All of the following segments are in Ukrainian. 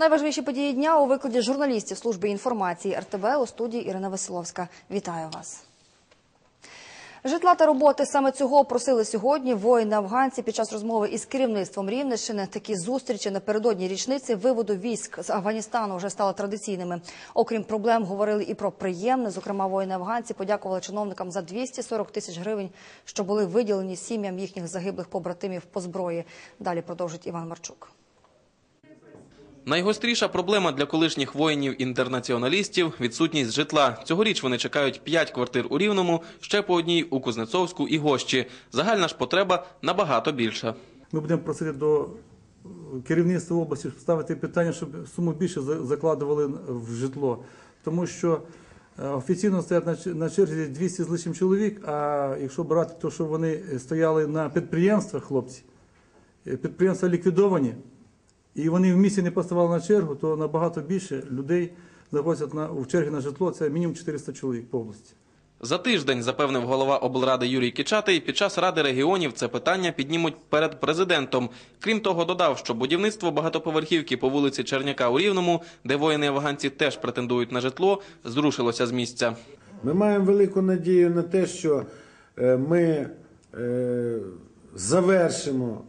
Найважливіші події дня у викладі журналістів служби інформації РТБ у студії Ірина Василовська. Вітаю вас. Житла та роботи саме цього просили сьогодні воїни-афганці під час розмови із керівництвом Рівненщини. Такі зустрічі напередодні річниці виводу військ з Афганістану вже стали традиційними. Окрім проблем, говорили і про приємне. Зокрема, воїни-афганці подякували чиновникам за 240 тисяч гривень, що були виділені сім'ям їхніх загиблих побратимів по зброї. Далі продовжить Іван Марчук. Найгостріша проблема для колишніх воїнів-інтернаціоналістів – відсутність житла. Цьогоріч вони чекають 5 квартир у Рівному, ще по одній у Кузнецовську і Гощі. Загальна ж потреба набагато більша. Ми будемо просити до е, керівництва області ставити питання, щоб суму більше закладували в житло. Тому що е, офіційно стоять на черзі 200 з лишнім чоловік, а якщо брати те, що вони стояли на підприємствах, хлопці, е, підприємства ліквідовані, і вони в місті не поставали на чергу, то набагато більше людей знаходяться на, в чергі на житло, це мінімум 400 чоловік по області. За тиждень, запевнив голова облради Юрій Кичатий, під час Ради регіонів це питання піднімуть перед президентом. Крім того, додав, що будівництво багатоповерхівки по вулиці Черняка у Рівному, де воїни-афганці теж претендують на житло, зрушилося з місця. Ми маємо велику надію на те, що е, ми е, завершимо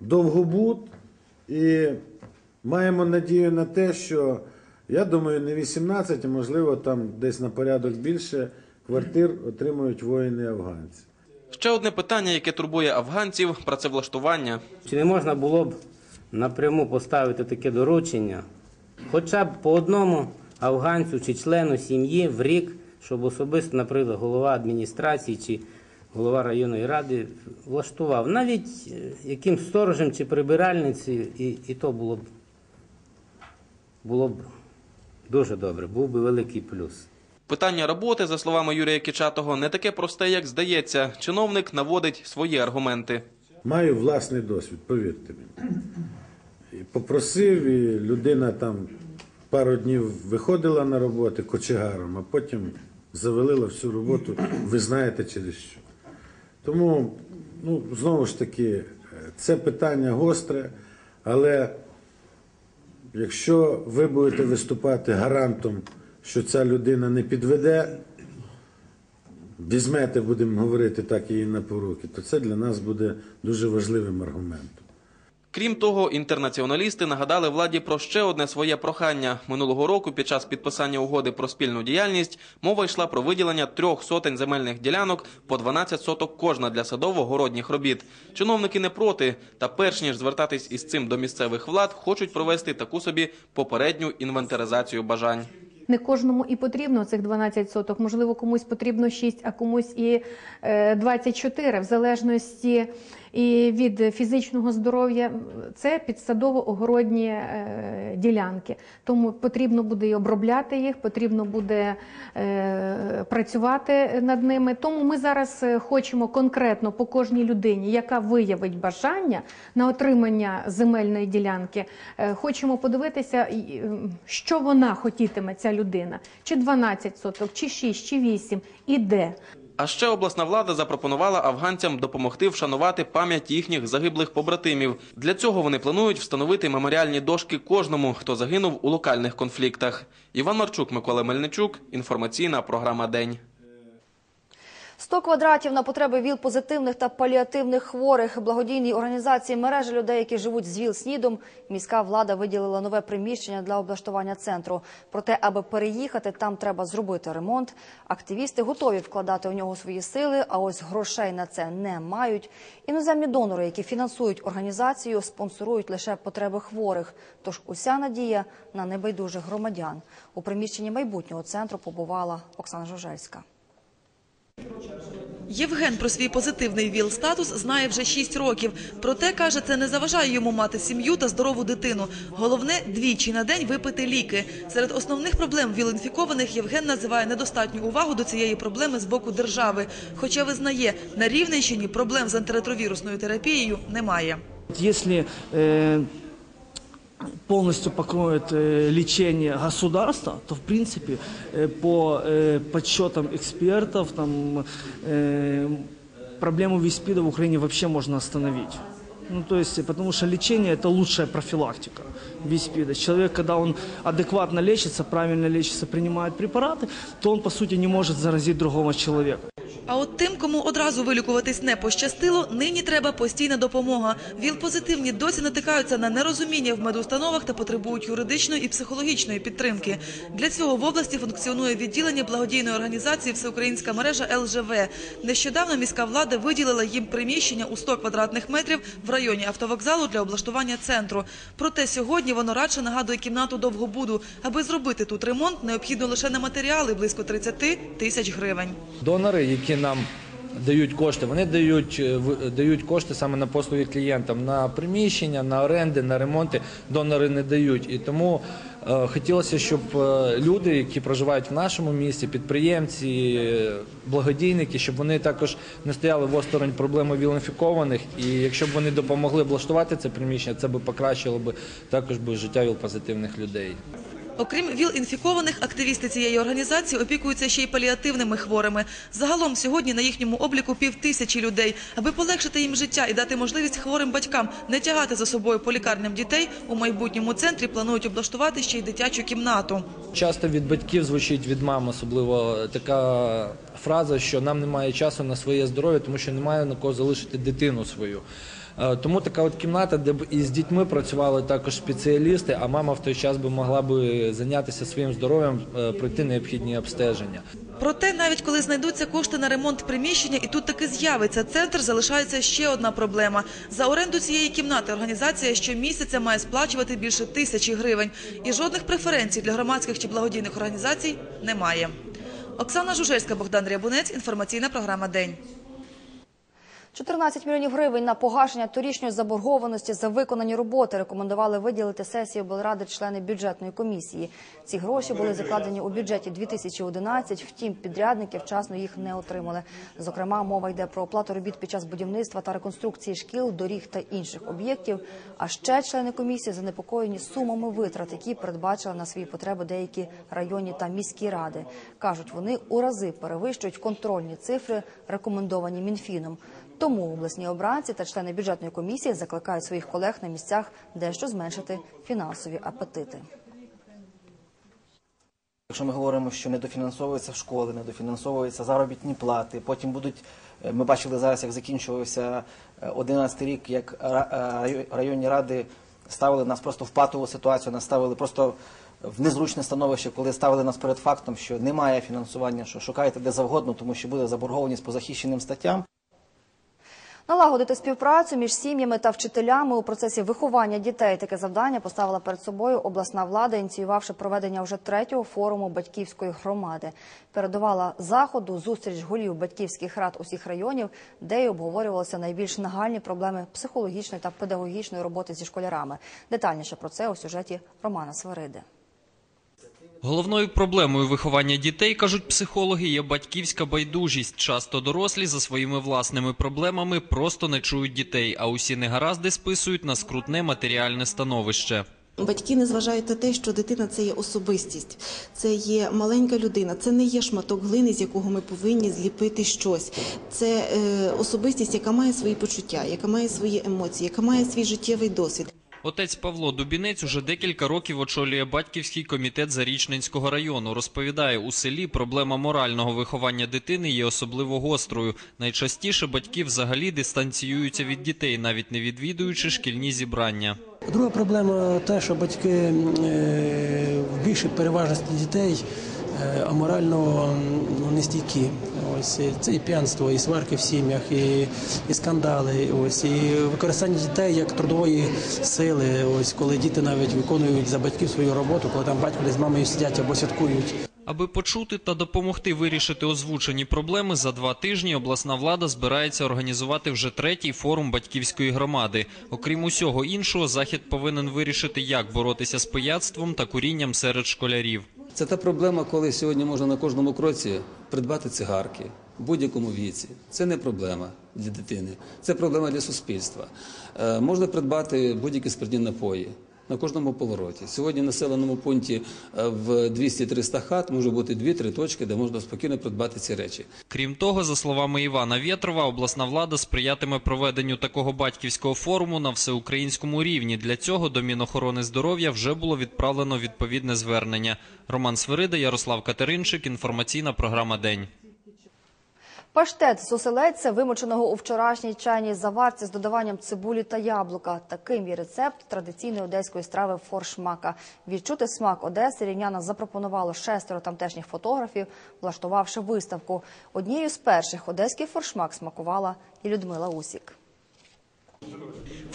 довгобуд і маємо надію на те, що я думаю, не 18, а можливо там десь на порядок більше квартир отримують воїни-афганці. Ще одне питання, яке турбує афганців – працевлаштування. Чи не можна було б напряму поставити таке доручення, хоча б по одному афганцю чи члену сім'ї в рік, щоб особисто, наприклад, голова адміністрації чи голова районної ради влаштував, навіть е, якимсь сторожем чи прибиральницею, і, і то було б, було б дуже добре, був би великий плюс. Питання роботи, за словами Юрія Кичатого, не таке просте, як здається. Чиновник наводить свої аргументи. Маю власний досвід, повірте мені. І попросив, і людина там пару днів виходила на роботу кочегаром, а потім завалила всю роботу, ви знаєте через що. Тому, ну, знову ж таки, е, це питання гостре, але якщо ви будете виступати гарантом, що ця людина не підведе, візьмете, будемо говорити так, її на поруки, то це для нас буде дуже важливим аргументом. Крім того, інтернаціоналісти нагадали владі про ще одне своє прохання. Минулого року, під час підписання угоди про спільну діяльність, мова йшла про виділення трьох сотень земельних ділянок по 12 соток кожна для садово-городніх робіт. Чиновники не проти, та перш ніж звертатись із цим до місцевих влад, хочуть провести таку собі попередню інвентаризацію бажань. Не кожному і потрібно цих 12 соток. Можливо, комусь потрібно 6, а комусь і е, 24, в залежності і від фізичного здоров'я. Це підсадово-огородні е, ділянки. Тому потрібно буде і обробляти їх, потрібно буде е, працювати над ними. Тому ми зараз е, хочемо конкретно по кожній людині, яка виявить бажання на отримання земельної ділянки. Хочемо подивитися, що вона хотітиме, ця людина, чи 12 соток, чи 6, чи 8, і де. А ще обласна влада запропонувала афганцям допомогти вшанувати пам'ять їхніх загиблих побратимів. Для цього вони планують встановити меморіальні дошки кожному, хто загинув у локальних конфліктах. Іван Марчук, Микола Мельничук. Інформаційна програма День. 100 квадратів на потреби ВІЛ-позитивних та паліативних хворих. Благодійній організації мережі людей, які живуть з ВІЛ-СНІДом, міська влада виділила нове приміщення для облаштування центру. Проте, аби переїхати, там треба зробити ремонт. Активісти готові вкладати у нього свої сили, а ось грошей на це не мають. Іноземні донори, які фінансують організацію, спонсорують лише потреби хворих. Тож уся надія на небайдужих громадян. У приміщенні майбутнього центру побувала Оксана Жужельська. Євген про свій позитивний ВІЛ-статус знає вже 6 років. Проте, каже, це не заважає йому мати сім'ю та здорову дитину. Головне – двічі на день випити ліки. Серед основних проблем ВІЛ-інфікованих Євген називає недостатню увагу до цієї проблеми з боку держави. Хоча визнає, на Рівненщині проблем з антиретровірусною терапією немає. Если э, полностью покроет э, лечение государства, то в принципе э, по э, подсчетам экспертов там э, проблему ВИСПИДа в Украине вообще можно остановить. Ну, то есть, потому что лечение – это лучшая профилактика ВИС-СПИДа. Человек, когда он адекватно лечится, правильно лечится, принимает препараты, то он, по сути, не может заразить другого человека. А от тим, кому одразу вилікуватись не пощастило, нині треба постійна допомога. ВІЛ-позитивні досі натикаються на нерозуміння в медустановах та потребують юридичної і психологічної підтримки. Для цього в області функціонує відділення благодійної організації Всеукраїнська мережа ЛЖВ. Нещодавно міська влада виділила їм приміщення у 100 квадратних метрів в районі автовокзалу для облаштування центру. Проте сьогодні воно радше нагадує кімнату довгобуду. Аби зробити тут ремонт, необхідно лише на матеріали близько 30 тисяч гривень. Донори, які нам дають кошти, вони дають, е, дають кошти саме на послуги клієнтам, на приміщення, на оренди, на ремонти. Донори не дають. І тому е, хотілося, щоб е, люди, які проживають в нашому місті, підприємці, е, благодійники, щоб вони також не стояли в осторонь проблеми віл-інфікованих. І якщо б вони допомогли облаштувати це приміщення, це би покращило б також би життя віл-позитивних людей. Окрім ВІЛ-інфікованих, активісти цієї організації опікуються ще й паліативними хворими. Загалом сьогодні на їхньому обліку півтисячі людей. Аби полегшити їм життя і дати можливість хворим батькам не тягати за собою по лікарням дітей, у майбутньому центрі планують облаштувати ще й дитячу кімнату. Часто від батьків звучить від мам особливо така фраза, що нам немає часу на своє здоров'я, тому що немає на кого залишити дитину свою. Е, Тому така от кімната, де б і з дітьми працювали також спеціалісти, а мама в той час би могла би зайнятися своїм здоров'ям, е, пройти необхідні обстеження. Проте, навіть коли знайдуться кошти на ремонт приміщення і тут таки з'явиться центр, залишається ще одна проблема. За оренду цієї кімнати організація щомісяця має сплачувати більше тисячі гривень. І жодних преференцій для громадських чи благодійних організацій немає. Оксана Жужельська, Богдан Рябунець, інформаційна програма «День». 14 мільйонів гривень на погашення торічньої заборгованості за виконані роботи рекомендували виділити сесії облради члени бюджетної комісії. Ці гроші були закладені у бюджеті 2011, втім підрядники вчасно їх не отримали. Зокрема, мова йде про оплату робіт під час будівництва та реконструкції шкіл, доріг та інших об'єктів. А ще члени комісії занепокоєні сумами витрат, які передбачили на свої потреби деякі районні та міські ради. кажуть, вони у рази перевищують контрольні цифри, рекомендовані мінфіном. Тому обласні обранці та члени бюджетної комісії закликають своїх колег на місцях дещо зменшити фінансові апетити. Якщо ми говоримо, що недофінансовуються школи, недофінансовуються заробітні плати, потім будуть, е, ми бачили зараз, як закінчувався 11 рік, як е, районні ради ставили нас просто в патову ситуацію, нас ставили просто в незручне становище, коли ставили нас перед фактом, що немає фінансування, що шукайте де завгодно, тому що буде заборгованість по захищеним статтям. Налагодити співпрацю між сім'ями та вчителями у процесі виховання дітей. Таке завдання поставила перед собою обласна влада, ініціювавши проведення вже третього форуму батьківської громади. Передувала заходу зустріч голів батьківських рад усіх районів, де й обговорювалися найбільш нагальні проблеми психологічної та педагогічної роботи зі школярами. Детальніше про це у сюжеті Романа Свариди. Головною проблемою виховання дітей, кажуть психологи, є батьківська байдужість. Часто дорослі за своїми власними проблемами просто не чують дітей, а усі негаразди списують на скрутне матеріальне становище. Батьки не зважають на те, що дитина це є особистість, це є маленька людина, це не є шматок глини, з якого ми повинні зліпити щось. Це е, особистість, яка має свої почуття, яка має свої емоції, яка має свій життєвий досвід. Отець Павло Дубінець уже декілька років очолює батьківський комітет Зарічненського району. Розповідає, у селі проблема морального виховання дитини є особливо гострою. Найчастіше батьки взагалі дистанціюються від дітей, навіть не відвідуючи шкільні зібрання. Друга проблема те, що батьки е, в більшій переважності дітей аморально ну, нестійкі. Ось і це і п'янство, і сварки в сім'ях, і, і скандали. Ось і використання дітей як трудової сили. Ось коли діти навіть виконують за батьків свою роботу, коли там батько з мамою сидять або святкують. Аби почути та допомогти вирішити озвучені проблеми, за два тижні обласна влада збирається організувати вже третій форум батьківської громади. Окрім усього іншого, захід повинен вирішити, як боротися з пияцтвом та курінням серед школярів. Це та проблема, коли сьогодні можна на кожному кроці придбати цигарки в будь-якому віці. Це не проблема для дитини, це проблема для суспільства. Е, можна придбати будь-які спиртні напої. На кожному повороті. Сьогодні в населеному пункті е, в 200-300 хат може бути 2-3 точки, де можна спокійно придбати ці речі. Крім того, за словами Івана Вєтрова, обласна влада сприятиме проведенню такого батьківського форуму на всеукраїнському рівні. Для цього до Мінохорони здоров'я вже було відправлено відповідне звернення. Роман Свирида, Ярослав Катеринчик. Інформаційна програма День. Паштет з оселедця, вимоченого у вчорашній чайній заварці з додаванням цибулі та яблука. Таким є рецепт традиційної одеської страви форшмака. Відчути смак Одеси рівняна запропонувало шестеро тамтешніх фотографів, влаштувавши виставку. Однією з перших одеський форшмак смакувала і Людмила Усік.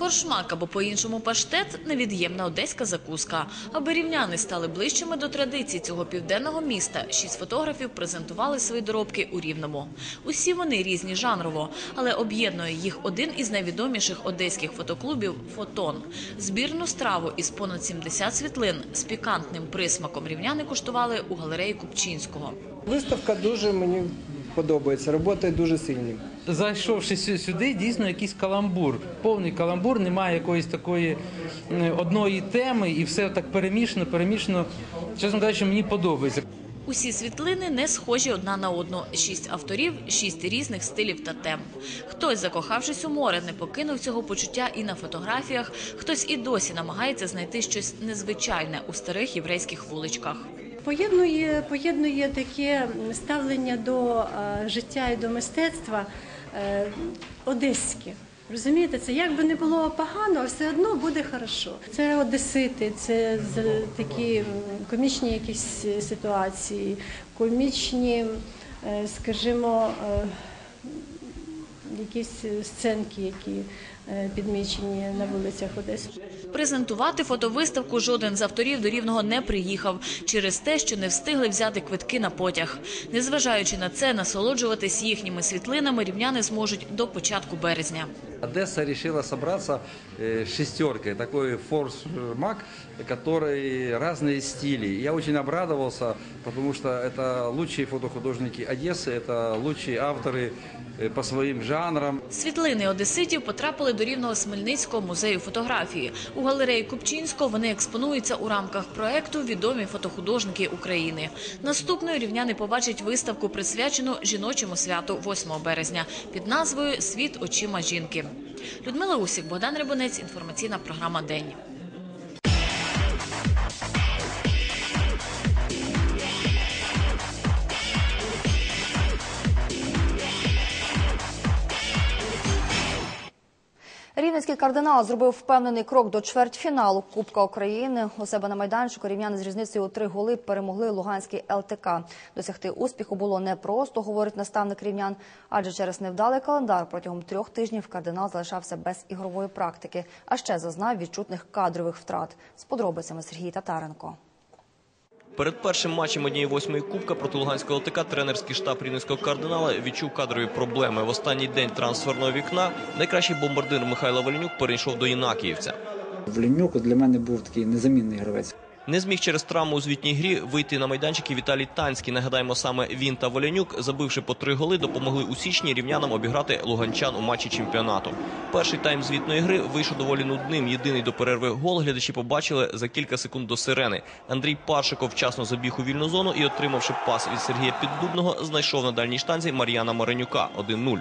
Форшмак або по-іншому паштет – невід'ємна одеська закуска. Аби рівняни стали ближчими до традицій цього південного міста, шість фотографів презентували свої доробки у Рівному. Усі вони різні жанрово, але об'єднує їх один із найвідоміших одеських фотоклубів – «Фотон». Збірну страву із понад 70 світлин з пікантним присмаком рівняни куштували у галереї Купчинського. Виставка дуже мені подобається, робота дуже сильні. Зайшовши сюди, дійсно якийсь каламбур. Повний каламбур, немає якоїсь такої одної теми, і все так перемішано, перемішано. Чесно кажучи, мені подобається. Усі світлини не схожі одна на одну. Шість авторів, шість різних стилів та тем. Хтось, закохавшись у море, не покинув цього почуття і на фотографіях, хтось і досі намагається знайти щось незвичайне у старих єврейських вуличках. Поєднує, поєднує таке ставлення до е, життя і до мистецтва е, одеське. Розумієте, це як би не було погано, все одно буде хорошо. Це одесити, це такі комічні якісь ситуації, комічні, е, скажімо, якісь сценки, які підмічені на вулицях Одеси. Презентувати фотовиставку жоден з авторів до Рівного не приїхав через те, що не встигли взяти квитки на потяг. Незважаючи на це, насолоджуватись їхніми світлинами рівняни зможуть до початку березня. Одесса решила собраться э, шестеркой, такой форс-мак, который разные стили. Я очень обрадовался, потому что это лучшие фотохудожники Одессы, это лучшие авторы э, по своим жанрам. Світлини одеситів потрапили до Рівного Смельницького музею фотографії. У галереї Купчинського вони експонуються у рамках проекту «Відомі фотохудожники України». Наступною рівняни побачать виставку, присвячену жіночому святу 8 березня під назвою «Світ очима жінки». Людмила Усік, Богдан Рибонець, інформаційна програма «День». Рівненський кардинал зробив впевнений крок до чвертьфіналу Кубка України. У себе на майданчику рівняни з різницею у три голи перемогли Луганський ЛТК. Досягти успіху було непросто, говорить наставник рівнян, адже через невдалий календар протягом трьох тижнів кардинал залишався без ігрової практики, а ще зазнав відчутних кадрових втрат. З подробицями Сергій Татаренко. Перед першим матчем однієї восьмої кубка проти Луганського ЛТК тренерський штаб рівненського кардинала відчув кадрові проблеми. В останній день трансферного вікна найкращий бомбардир Михайло Валенюк перейшов до Інакіївця. Вленюк для мене був такий незамінний гравець. Не зміг через травму у звітній грі вийти на майданчик і Віталій Танський. Нагадаємо, саме він та Волянюк, забивши по три голи, допомогли у січні рівнянам обіграти луганчан у матчі чемпіонату. Перший тайм звітної гри вийшов доволі нудним. Єдиний до перерви гол глядачі побачили за кілька секунд до сирени. Андрій Паршиков вчасно забіг у вільну зону і, отримавши пас від Сергія Піддубного, знайшов на дальній штанзі Мар'яна Маренюка 1-0.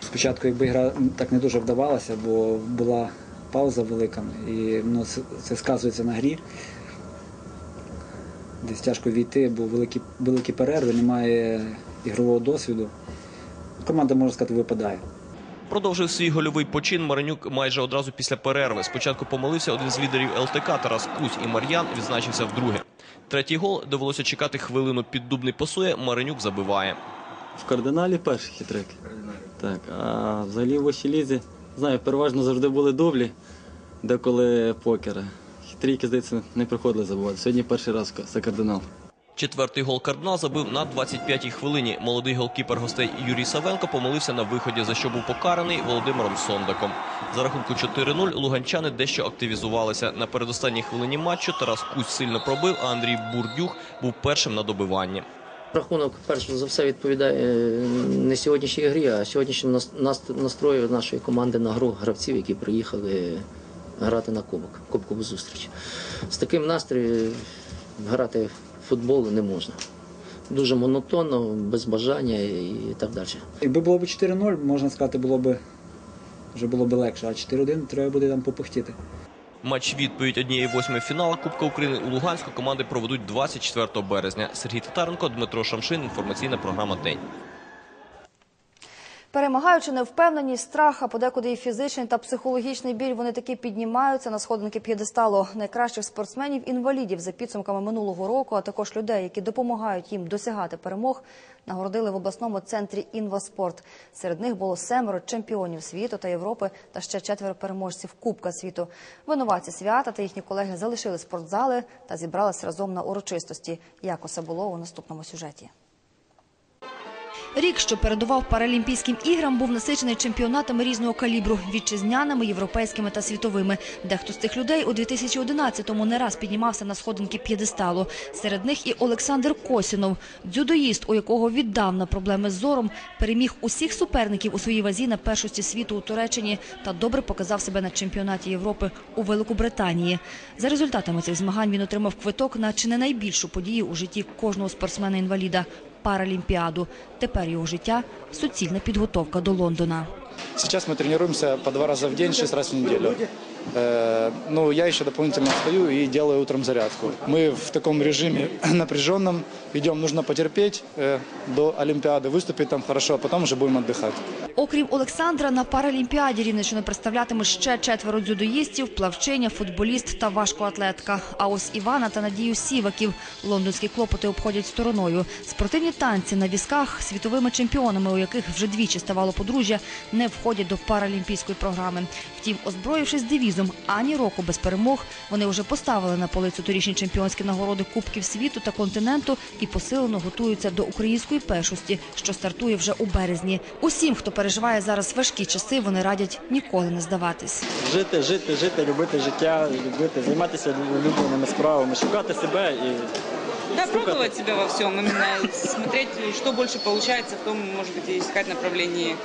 Спочатку, якби гра так не дуже вдавалася, бо була пауза велика, і ну, це, сказується на грі. Десь тяжко війти, бо великі, великі перерви, немає ігрового досвіду. Команда, можна сказати, випадає. Продовжив свій гольовий почин Маренюк майже одразу після перерви. Спочатку помилився один з лідерів ЛТК Тарас Кузь і Мар'ян відзначився вдруге. Третій гол довелося чекати хвилину. Піддубний пасує, Маренюк забиває. В кардиналі перший хитрик. Так, а взагалі в лізі, знаю, переважно завжди були дублі, деколи покери. Хитрійки, здається, не приходили забувати. Сьогодні перший раз за кардинал. Четвертий гол кардинал забив на 25-й хвилині. Молодий голкіпер гостей Юрій Савенко помилився на виході, за що був покараний Володимиром Сондаком. За рахунку 4-0 луганчани дещо активізувалися. На передостанній хвилині матчу Тарас Кузь сильно пробив, а Андрій Бурдюх був першим на добиванні. Рахунок, перш за все, відповідає е, не сьогоднішній грі, а сьогоднішньому нас- нас- настрою нашої команди на гру гравців, які приїхали грати на кубок, кубкову зустріч. З таким настроєм грати в футбол не можна. Дуже монотонно, без бажання і так далі. Якби було б 4-0, можна сказати, було б вже було б легше, а 4-1 треба буде там попухтіти. Матч відповідь однієї восьмої фіналу Кубка України у Луганську команди проведуть 24 березня. Сергій Татаренко, Дмитро Шамшин. Інформаційна програма День. Перемагаючи невпевненість, страх, а подекуди і фізичний та психологічний біль, вони таки піднімаються на сходинки п'єдесталу найкращих спортсменів-інвалідів за підсумками минулого року, а також людей, які допомагають їм досягати перемог, нагородили в обласному центрі «Інваспорт». Серед них було семеро чемпіонів світу та Європи та ще четверо переможців Кубка світу. Винуватці свята та їхні колеги залишили спортзали та зібрались разом на урочистості. Як усе було у наступному сюжеті. Рік, що передував Паралімпійським іграм, був насичений чемпіонатами різного калібру – вітчизняними, європейськими та світовими. Дехто з цих людей у 2011-му не раз піднімався на сходинки п'єдесталу. Серед них і Олександр Косінов, дзюдоїст, у якого віддавна проблеми з зором, переміг усіх суперників у своїй вазі на першості світу у Туреччині та добре показав себе на чемпіонаті Європи у Великобританії. За результатами цих змагань він отримав квиток на чи не найбільшу подію у житті кожного спортсмена-інваліда – Паралімпіаду. Тепер його життя – суцільна підготовка до Лондона. Сейчас мы тренируемся по два раза в день, шесть раз в неделю. Э, Ну, я еще дополнительно встаю и делаю утром зарядку. Мы в таком режиме напряженном идем, нужно потерпеть э, до Олимпиады, выступить там хорошо, а потом уже будем отдыхать. Окрім Олександра, на Паралімпіаді Рівненщину представлятиме ще четверо дзюдоїстів, плавчиня, футболіст та важкоатлетка. А ось Івана та Надію Сіваків лондонські клопоти обходять стороною. Спортивні танці на візках світовими чемпіонами, у яких вже двічі ставало подружжя, не входять до паралімпійської програми. Втім, озброївшись девізом ані року без перемог, вони вже поставили на полицю торічні чемпіонські нагороди Кубків світу та континенту і посилено готуються до української першості, що стартує вже у березні. Усім, хто переживає зараз важкі часи, вони радять ніколи не здаватись. Жити, жити, жити, любити життя, любити, займатися улюбленими справами, шукати себе і Да, пробовать себя во всем, именно смотреть, что больше получается, в том, может быть, и искать направление.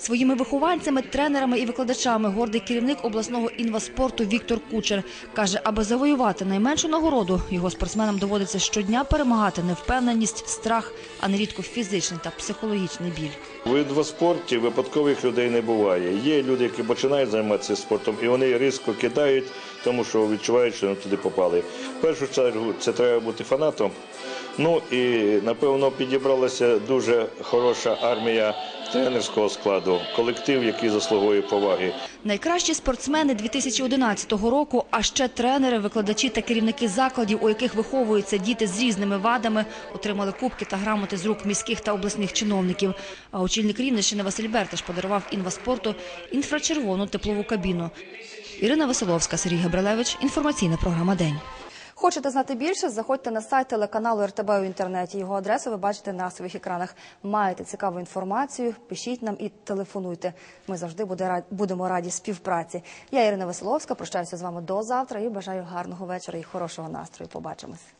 Своїми вихованцями, тренерами і викладачами гордий керівник обласного інваспорту Віктор Кучер каже, аби завоювати найменшу нагороду, його спортсменам доводиться щодня перемагати невпевненість, страх, а нерідко фізичний та психологічний біль. В інваспорті випадкових людей не буває. Є люди, які починають займатися спортом, і вони різко кидають, тому що відчувають, що вони туди попали. В першу чергу це треба бути фанатом. Ну і напевно підібралася дуже хороша армія тренерського складу, колектив, який заслуговує поваги. Найкращі спортсмени 2011 року, а ще тренери, викладачі та керівники закладів, у яких виховуються діти з різними вадами, отримали кубки та грамоти з рук міських та обласних чиновників. А очільник Рівненщини Василь Берташ подарував інваспорту інфрачервону теплову кабіну. Ірина Василовська, Сергій Габрилевич. Інформаційна програма «День». Хочете знати більше? Заходьте на сайт телеканалу РТБ у інтернеті. Його адресу ви бачите на своїх екранах. Маєте цікаву інформацію? Пишіть нам і телефонуйте. Ми завжди будемо раді співпраці. Я Ірина Веселовська. Прощаюся з вами до завтра і бажаю гарного вечора і хорошого настрою. Побачимось.